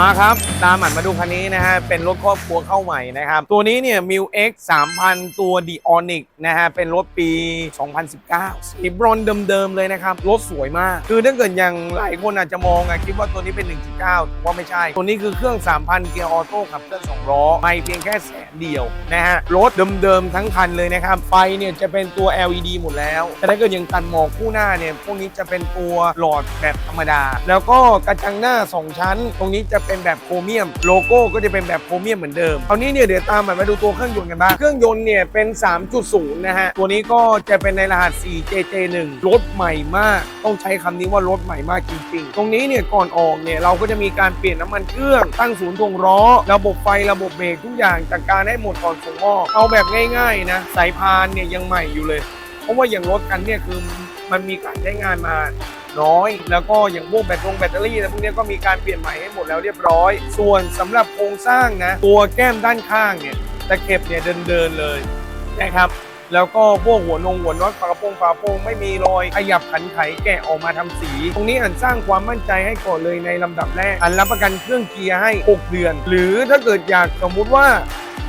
มาครับตามหมันมาดูคันนี้นะฮะ เป็นรถครอบครัวเข้าใหม่นะครับ ตัวนี้เนี่ย m ิว X 3000ตัว d o n i c นะฮะ เป็นรถปี 2019 สีบรอนเดิมๆเลยนะครับ รถสวยมาก คือถ้าเกิดอย่างหลายคนอาจจะมองอะคิดว่าตัวนี้เป็น 1.9 ว่าไม่ใช่ ตัวนี้คือเครื่อง 3,000 เกียร์ออโต้ขับเคลื่อน2ล้อไม่เพียงแค่แสนเดียวนะฮะ รถเดิมๆทั้งคันเลยนะครับ ไฟเนี่ยจะเป็นตัว LED หมดแล้ว แต่ถ้าเกิดอย่างตันหมอกคู่หน้าเนี่ยพวกนี้จะเป็นตัวหลอดแบบธรรมดา แล้วก็กระจังหน้า 2 ชั้น ตรงนี้จะเป็นแบบโครเมียม โลโก้ก็จะเป็นแบบโครเมียมเหมือนเดิมคราวนี้เนี่ยเดี๋ยวตามมาดูตัวเครื่องยนต์กันบ้างเครื่องยนต์เนี่ยเป็น 3.0 นะฮะตัวนี้ก็จะเป็นในรหัส 4JJ1 รถใหม่มาก ต้องใช้คำนี้ว่ารถใหม่มากจริงๆ ตรงนี้เนี่ยก่อนออกเนี่ยเราก็จะมีการเปลี่ยนน้ำมันเครื่องตั้งศูนย์ถ่วงล้อ ระบบไฟระบบเบรกทุกอย่างจัดการให้หมดก่อนส่งมอบเอาแบบง่ายๆนะสายพานเนี่ยยังใหม่อยู่เลย เพราะว่าอย่างรถกันเนี่ยคือมันมีการใช้งานมา น้อย แล้วก็อย่างพวกแบตรงแบตเตอรี่อะไรพวกนี้ก็มีการเปลี่ยนใหม่ให้หมดแล้วเรียบร้อย ส่วนสำหรับโครงสร้างนะ ตัวแก้มด้านข้างเนี่ยตะเข็บเนี่ยเดินๆเลยนะครับแล้วก็พวกหัวนงหัวน็อตฝากระโปรงฝาโปรงไม่มีรอยขยับขันไขแกะออกมาทำสี ตรงนี้อันสร้างความมั่นใจให้ก่อนเลยในลำดับแรก อันรับประกันเครื่องเกียร์ให้ 6 เดือน หรือถ้าเกิดอยากสมมุติว่า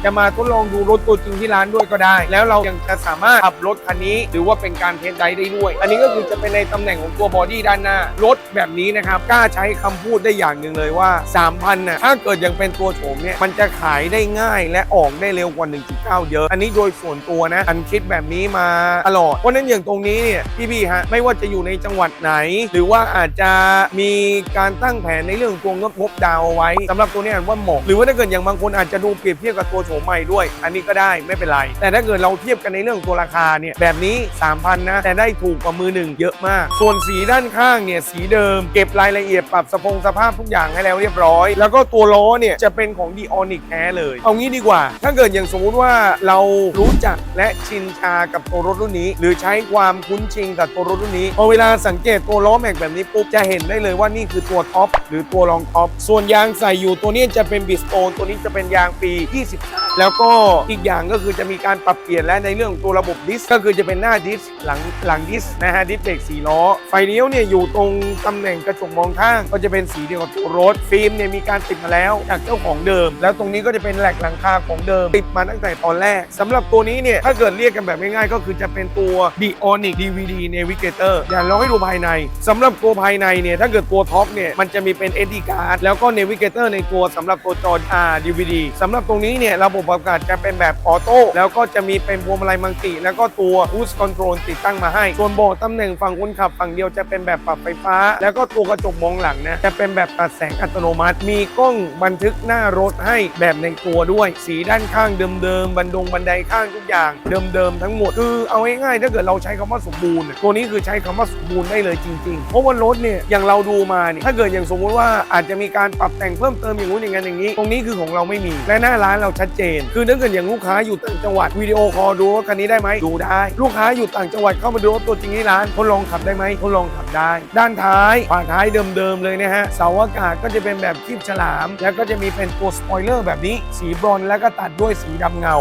จะมาทดลองดูรถตัวจริงที่ร้านด้วยก็ได้ แล้วเรายังจะสามารถขับรถคันนี้หรือว่าเป็นการเทสไดได้ด้วย อันนี้ก็คือจะเป็นในตำแหน่งของตัวบอดี้ด้านหน้ารถแบบนี้นะครับกล้าใช้คำพูดได้อย่างหนึ่งเลยว่า 3,000น่ะถ้าเกิดยังเป็นตัวโฉมเนี่ยมันจะขายได้ง่ายและออกได้เร็วกว่า 1.9 เยอะ อันนี้โดยส่วนตัวนะอันคิดแบบนี้มาตลอดเพราะนั้นอย่างตรงนี้เนี่ยพี่ๆฮะไม่ว่าจะอยู่ในจังหวัดไหน หรือว่าอาจจะมีการตั้งแผนในเรื่องของตัวงบงบดาวเอาไว้สำหรับตัวนี้อันว่าเหมาะหรือว่าถ้าเกิดอย่างบางคนอาจจะดูเปรียบเทียบกับตัวโฉมใหม่ด้วย อันนี้ก็ได้ไม่เป็นไร แต่ถ้าเกิดเราเทียบกันในเรื่องตัวราคาเนี่ยแบบนี้ 3,000 นะ แต่ได้ถูกกว่ามือหนึ่งเยอะมาก ส่วนสีด้านข้างเนี่ยสีเดิม เก็บรายละเอียดปรับสภงสภาพทุกอย่างให้แล้วเรียบร้อย แล้วก็ตัวล้อเนี่ยจะเป็นของดีออนิกแท้เลย เอางี้ดีกว่า ถ้าเกิดอย่างสมมติว่าเรารู้จักและชินชากับตัวรถรุ่นนี้ หรือใช้ความคุ้นชินกับตัวรถรุ่นนี้พอเวลาสังเกตตัวล้อแม็กแบบนี้ปุ๊บจะเห็นได้เลยว่านี่คือตัวท็อปหรือตัวรองท็อปส่วนยางใส่อยู่ตัวนี้จะเป็นบิสโตนตัวนี้จะเป็นยางปี20 แล้วก็อีกอย่างก็คือจะมีการปรับเปลี่ยนและในเรื่องของตัวระบบดิสก็คือจะเป็นหน้าดิสหลังหลังดิสนะฮะดิสเบรกสีล้อ ไฟเลี้ยวเนี่ยอยู่ตรงตำแหน่งกระจกมองข้างก็จะเป็นสีเดียวกับตัวรถฟิล์มเนี่ยมีการติดมาแล้วจากเจ้าของเดิม แล้วตรงนี้ก็จะเป็นแหลกหลังคาของเดิม ติดมาตั้งแต่ตอนแรกสำหรับตัวนี้เนี่ยถ้าเกิดเรียกกันแบบง่ายๆก็คือจะเป็นตัว Bionic DVD Navigator อย่างเราให้ดูภายในสำหรับตัวภายในเนี่ยถ้าเกิดตัวท็อปเนี่ยมันจะมีเป็น SD card แล้วก็ Navigator ในตัวสำหรับตัวจอ DVD สำหรับตรงนี้เนี่ยระบบประกาศจะเป็นแบบออโต้แล้วก็จะมีเป็นพวงมาลัยมังติ แล้วก็ตัว Cruise Control ติดตั้งมาให้ ส่วนเบาะตำแหน่งฝั่งคนขับฝั่งเดียวจะเป็นแบบปรับไฟฟ้า แล้วก็ตัวกระจกมองหลังนะจะเป็นแบบตัดแสงอัตโนมัติ มีกล้องบันทึกหน้ารถให้แบบในตัวด้วย สีด้านข้างเดิมๆบันดงบันไดข้างทุกอย่าง เดิมๆทั้งหมดคือเอาง่ายๆถ้าเกิดเราใช้คำว่าสมบูรณ์ตัวนี้คือใช้คำว่าสมบูรณ์ได้เลยจริงๆ เพราะว่ารถเนี่ยอย่างเราดูมาเนี่ยถ้าเกิดอย่างสมมุติว่าอาจจะมีการปรับแต่งเพิ่มเติมอย่างนู้นอย่างนั้นอย่างนี้ ตรงนี้คือของเราไม่มี และหน้าร้านเราชัดเจนคือถ้าเกิดอย่างลูกค้าอยู่ต่างจังหวัดวิดีโอคอลดูว่าคันนี้ได้ไหมดูได้ ลูกค้าอยู่ต่างจังหวัดเข้ามาดูรถตัวจริงที่ร้านทดลองขับได้ไหมทดลองขับได้ ด้านท้ายฝาท้ายเดิมๆเลยนะฮะเสาอากาศก็จะเป็นแบบคีบฉลาม แล้วก็จะมีเป็นตัวสปอยเลอร์แบบนี้ สีบรอนซ์แล้วก็ตัดด้วยสีดำเงา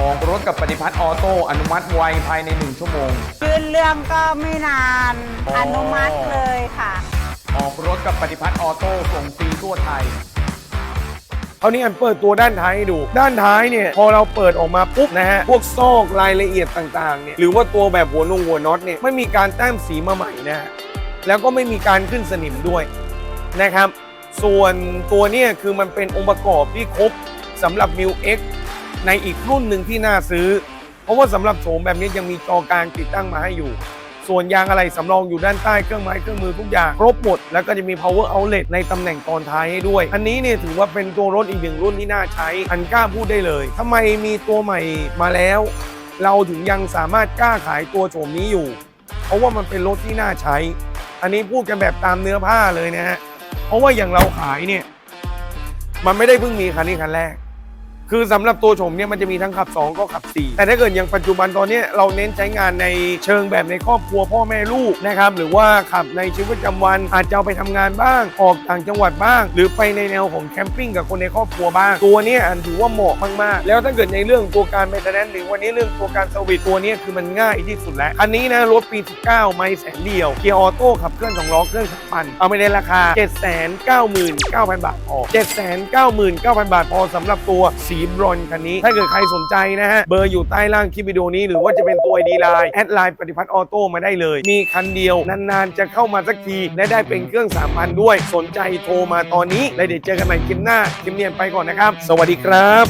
ออกรถกับปฏิพัฒน์ออโต้อนุมัติไวภายใน 1 ชั่วโมงยื่นเรื่องก็ไม่นานอ๋อออนุมัติเลยค่ะ ออกรถกับปฏิพัฒน์ออโต้ส่งฟรีทั่วไทย ครานี้อันเปิดตัวด้านท้ายให้ดู ด้านท้ายเนี่ยพอเราเปิดออกมาปุ๊บนะฮะพวกซอกรายละเอียดต่างๆเนี่ยหรือว่าตัวแบบหัวนงหัวน็อตเนี่ยไม่มีการแต้มสีมาใหม่นะฮะแล้วก็ไม่มีการขึ้นสนิมด้วยนะครับ ส่วนตัวเนี่ยคือมันเป็นองค์ประกอบที่ครบสำหรับ m ิ X ในอีกรุ่นหนึ่งที่น่าซื้อ เพราะว่าสำหรับโฉมแบบนี้ยังมีจอกลางติดตั้งมาให้อยู่ ส่วนยางอะไรสำรองอยู่ด้านใต้เครื่องไม้เครื่องมือทุกอย่างครบหมด แล้วก็จะมี power outlet ในตำแหน่งตอนท้ายให้ด้วย อันนี้เนี่ยถือว่าเป็นตัวรถอีกหนึ่งรุ่นที่น่าใช้อันกล้าพูดได้เลยทำไมมีตัวใหม่มาแล้ว เราถึงยังสามารถกล้าขายตัวโฉมนี้อยู่ เพราะว่ามันเป็นรถที่น่าใช้ อันนี้พูดกันแบบตามเนื้อผ้าเลยนะฮะเพราะว่าอย่างเราขายเนี่ยมันไม่ได้เพิ่งมีคันนี้คันแรก คือสำหรับตัวโฉมเนี่ยมันจะมีทั้งขับ 2 ก็ขับ 4 แต่ถ้าเกิดอย่างปัจจุบันตอนนี้เราเน้นใช้งานในเชิงแบบในครอบครัวพ่อแม่ลูกนะครับหรือว่าขับในชีวิตประจำวันอาจจะเอาไปทำงานบ้าง ออกต่างจังหวัดบ้าง หรือไปในแนวของแคมปิ้งกับคนในครอบครัวบ้าง ตัวนี้อันถือว่าเหมาะมากๆ แล้วถ้าเกิดในเรื่องตัวการเมนเทนแนนหรือวันนี้เรื่องตัวการเซอร์วิสตัวนี้คือมันง่ายที่สุดแล้วอันนี้นะรถปี 19 ไม่แสนเดียวเกียร์ออโต้ขับเคลื่อนสองล้อเครื่องสัมพันเอาไปในราคา 799,000 บาทพอ799,000 บาทพอสำหรับตัวสีบรอนคันนี้ ถ้าเกิดใครสนใจนะฮะ เบอร์อยู่ใต้ล่างคลิปวิดีโอนี้ หรือว่าจะเป็นตัวดีไลน์แอดไลน์ปฏิพัฒน์ออโต้มาได้เลย มีคันเดียวนานๆ จะเข้ามาสักที และได้เป็นเครื่อง3,000ด้วย สนใจโทรมาตอนนี้ แล้วเดี๋ยวเจอกันใหม่คลิปหน้าคลิปเนียนไปก่อนนะครับ สวัสดีครับ